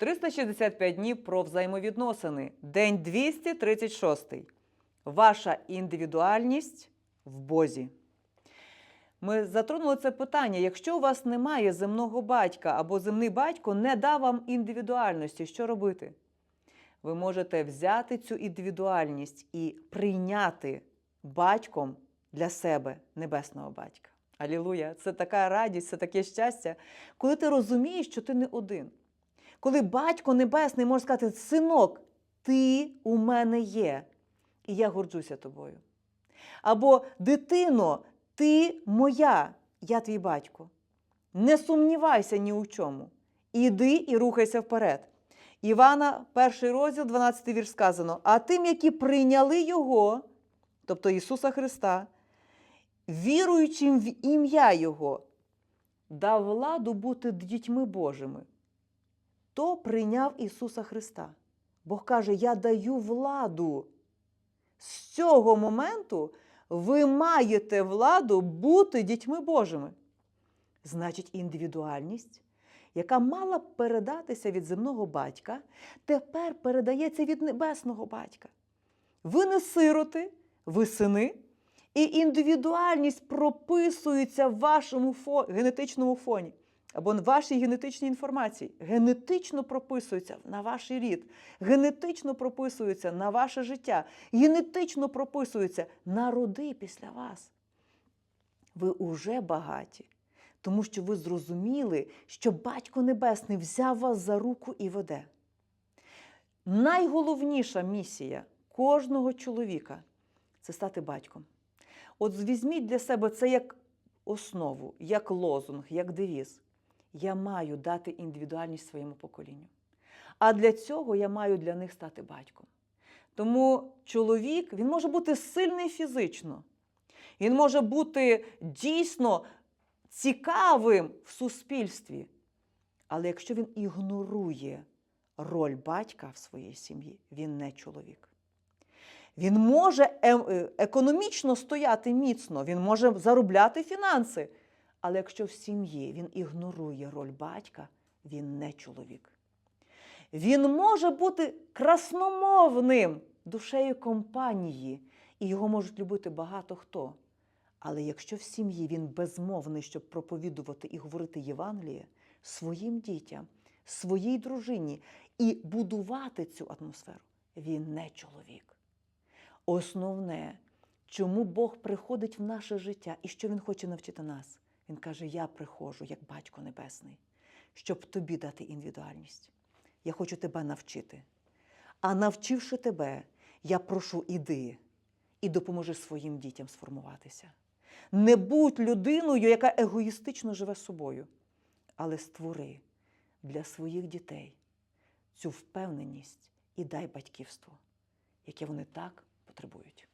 365 днів про взаємовідносини. День 236. Ваша індивідуальність в Бозі. Ми затронули це питання. Якщо у вас немає земного батька або земний батько не дав вам індивідуальності, що робити? Ви можете взяти цю індивідуальність і прийняти батьком для себе небесного батька. Алілуя! Це така радість, це таке щастя, коли ти розумієш, що ти не один. Коли батько небесний може сказати: Синок, ти у мене є, і я горджуся тобою. Або дитино, ти моя, я твій батько. Не сумнівайся ні у чому. Іди і рухайся вперед. Івана, перший розділ, 12 вірш сказано: а тим, які прийняли Його, тобто Ісуса Христа, віруючим в ім'я Його, дав владу бути дітьми Божими. То прийняв Ісуса Христа. Бог каже: Я даю владу. З цього моменту ви маєте владу бути дітьми Божими. Значить, індивідуальність, яка мала б передатися від земного батька, тепер передається від небесного батька. Ви не сироти, ви сини, і індивідуальність прописується в вашому фо... генетичному фоні або вашій генетичній інформації. Генетично прописується на ваш рід, генетично прописується на ваше життя, генетично прописується на роди після вас. Ви уже багаті, тому що ви зрозуміли, що Батько Небесний взяв вас за руку і веде. Найголовніша місія кожного чоловіка це стати батьком. От візьміть для себе це як основу, як лозунг, як девіз. Я маю дати індивідуальність своєму поколінню. А для цього я маю для них стати батьком. Тому чоловік він може бути сильний фізично, він може бути дійсно цікавим в суспільстві. Але якщо він ігнорує роль батька в своїй сім'ї, він не чоловік. Він може е- е- економічно стояти міцно, він може заробляти фінанси. Але якщо в сім'ї він ігнорує роль батька, він не чоловік. Він може бути красномовним душею компанії, і його можуть любити багато хто. Але якщо в сім'ї він безмовний, щоб проповідувати і говорити Євангеліє своїм дітям, своїй дружині і будувати цю атмосферу, він не чоловік. Основне, чому Бог приходить в наше життя і що Він хоче навчити нас. Він каже: Я приходжу як батько небесний, щоб тобі дати індивідуальність. Я хочу тебе навчити. А навчивши тебе, я прошу іди і допоможи своїм дітям сформуватися. Не будь людиною, яка егоїстично живе собою, але створи для своїх дітей цю впевненість і дай батьківство, яке вони так потребують.